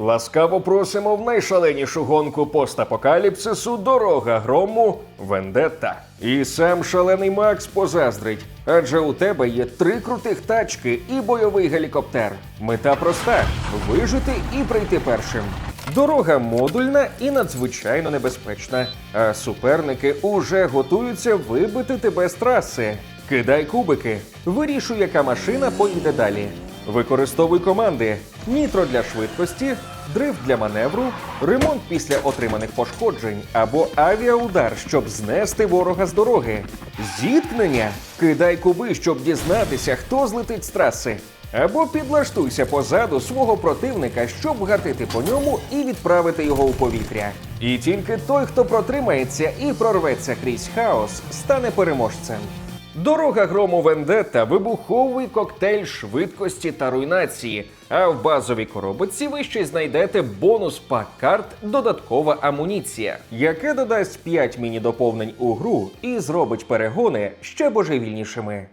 Ласкаво просимо в найшаленішу гонку постапокаліпсису Дорога грому Вендетта. І сам шалений Макс позаздрить, адже у тебе є три крутих тачки і бойовий гелікоптер. Мета проста вижити і прийти першим. Дорога модульна і надзвичайно небезпечна, а суперники уже готуються вибити тебе з траси. Кидай кубики, вирішуй, яка машина поїде далі. Використовуй команди: нітро для швидкості, дрифт для маневру, ремонт після отриманих пошкоджень або авіаудар, щоб знести ворога з дороги. Зіткнення кидай куби, щоб дізнатися, хто злетить з траси. Або підлаштуйся позаду свого противника, щоб гатити по ньому і відправити його у повітря. І тільки той, хто протримається і прорветься крізь хаос, стане переможцем. Дорога грому Вендетта вибуховий коктейль швидкості та руйнації. А в базовій коробочці ви ще й знайдете бонус пак карт додаткова амуніція, яке додасть 5 міні-доповнень у гру і зробить перегони ще божевільнішими.